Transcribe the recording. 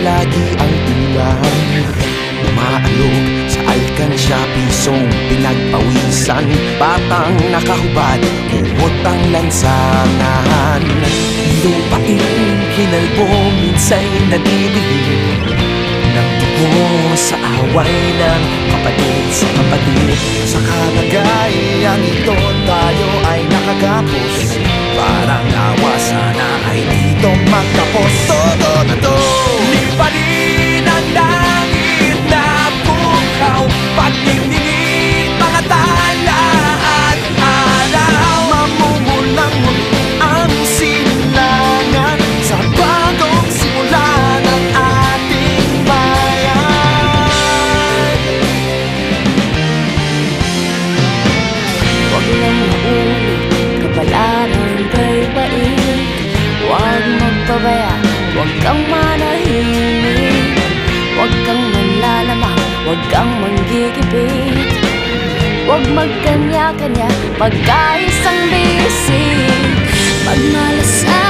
Lagi ang ulam Umaalog sa alkansya Pisong pinagpawisan Batang nakahubad Kumot ang lansangan. Lupain kinalbo Minsa'y nadidilim Ng dugo sa away ng kapatid sa kapatid Sa kalagayan ito tayo ay nakagapos kay bait Huwag magpabaya, huwag kang manahimik Huwag kang manlalamang, huwag kang manggigipit Huwag magkanya-kanya, magkaisang bisig Pagmalasakit